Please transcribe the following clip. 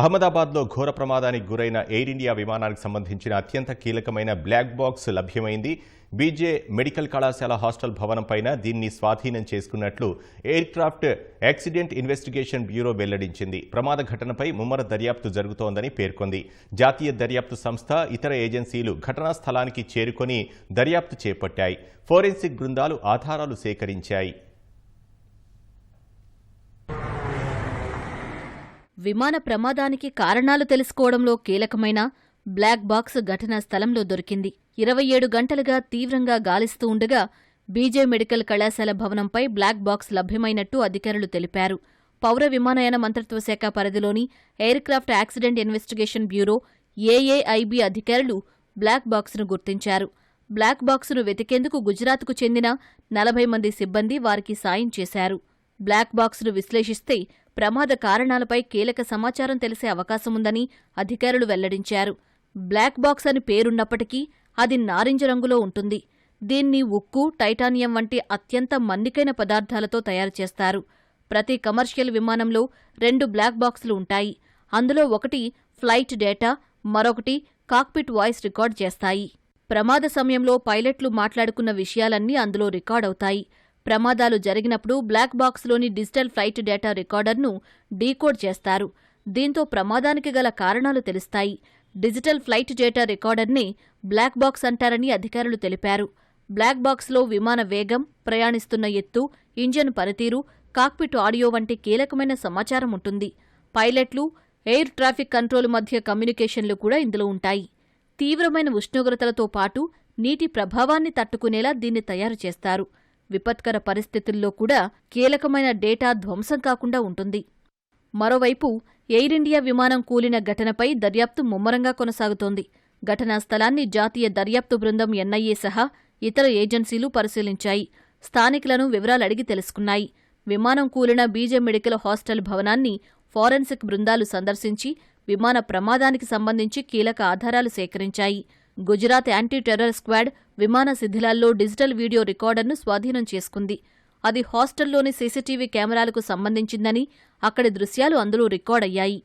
అహ్మదాబాద్లో ఘోర ప్రమాదానికి గురైన ఎయిర్ ఇండియా విమానానికి సంబంధించిన అత్యంత కీలకమైన బ్లాక్ బాక్స్ లభ్యమైంది. బీజే మెడికల్ కళాశాల హాస్టల్ భవనం పైన దీన్ని స్వాధీనం చేసుకున్నట్లు aircraft accident investigation bureau వెల్లడించింది. ప్రమాద ఘటనపై ముమ్మర దర్యాప్తు జరుగుతోందని పేర్కొంది. జాతీయ దర్యాప్తు సంస్థ ఇతర ఏజెన్సీలు ఘటనా స్థలానికి చేరుకొని దర్యాప్తు చేపట్టాయి. ఫోరెన్సిక్ బృందాలు ఆధారాలు సేకరించాయి. విమాన ప్రమాదానికి కారణాలు తెలుసుకోవడంలో కీలకమైన బ్లాక్ బాక్స్ ఘటనా స్థలంలో దొరికింది. ఇరవై ఏడు గంటలుగా తీవ్రంగా గాలిస్తూ ఉండగా బీజే మెడికల్ కళాశాల భవనంపై బ్లాక్ బాక్స్ లభ్యమైనట్టు అధికారులు తెలిపారు. పౌర విమానయాన మంత్రిత్వ శాఖ పరిధిలోని aircraft accident investigation bureau AAIB అధికారులు బ్లాక్ బాక్స్ను గుర్తించారు. బ్లాక్ బాక్సును వెతికేందుకు గుజరాత్కు చెందిన నలభై మంది సిబ్బంది వారికి సాయం చేశారు. బ్లాక్ బాక్స్ను విశ్లేషిస్తే ప్రమాద కారణాలపై కీలక సమాచారం తెలిసే అవకాశముందని అధికారులు వెల్లడించారు. బ్లాక్ బాక్స్ అని పేరున్నప్పటికీ అది నారింజ రంగులో ఉంటుంది. దీన్ని ఉక్కు టైటానియం వంటి అత్యంత మన్నికైన పదార్థాలతో తయారు చేస్తారు. ప్రతి కమర్షియల్ విమానంలో రెండు బ్లాక్ బాక్సులు ఉంటాయి. అందులో ఒకటి ఫ్లైట్ డేటా మరొకటి కాక్పిట్ వాయిస్ రికార్డ్ చేస్తాయి. ప్రమాద సమయంలో పైలట్లు మాట్లాడుకున్న విషయాలన్నీ అందులో రికార్డవుతాయి ప్రమాదాలు జరిగినప్పుడు బ్లాక్ బాక్స్లోని డిజిటల్ ఫ్లైట్ డేటా రికార్డర్ను డీకోడ్ చేస్తారు. దీంతో ప్రమాదానికి గల కారణాలు తెలుస్తాయి. డిజిటల్ ఫ్లైట్ డేటా రికార్డర్ని బ్లాక్ బాక్స్ అంటారని అధికారులు తెలిపారు. బ్లాక్ బాక్స్లో విమాన వేగం ప్రయాణిస్తున్న ఎత్తు ఇంజన్ పనితీరు కాక్పిట్ ఆడియో వంటి కీలకమైన సమాచారం ఉంటుంది. పైలట్లు ఎయిర్ ట్రాఫిక్ కంట్రోల్ మధ్య కమ్యూనికేషన్లు కూడా ఇందులో ఉంటాయి. తీవ్రమైన ఉష్ణోగ్రతలతో పాటు నీటి ప్రభావాన్ని తట్టుకునేలా దీన్ని తయారు చేస్తారు. విపత్కర పరిస్థితుల్లో కూడా కీలకమైన డేటా ధ్వంసం కాకుండా ఉంటుంది. మరోవైపు ఎయిర్ ఇండియా విమానం కూలిన ఘటనపై దర్యాప్తు ముమ్మరంగా కొనసాగుతోంది. ఘటనా స్థలాన్ని జాతీయ దర్యాప్తు బృందం ఎన్ఐఏ సహా ఇతర ఏజెన్సీలు పరిశీలించాయి. స్థానికులను వివరాలు అడిగి తెలుసుకున్నాయి. విమానం కూలిన బీజే మెడికల్ హాస్టల్ భవనాన్ని ఫోరెన్సిక్ బృందాలు సందర్శించి విమాన ప్రమాదానికి సంబంధించి కీలక ఆధారాలు సేకరించాయి. గుజరాత్ యాంటీ టెర్రర్ స్క్వాడ్ విమాన శిథిలాల్లో డిజిటల్ వీడియో రికార్డర్ను స్వాధీనం చేసుకుంది. అది హాస్టల్లోని సీసీటీవీ కెమెరాలకు సంబంధించిందని అక్కడి దృశ్యాలు అందులో రికార్డయ్యాయి.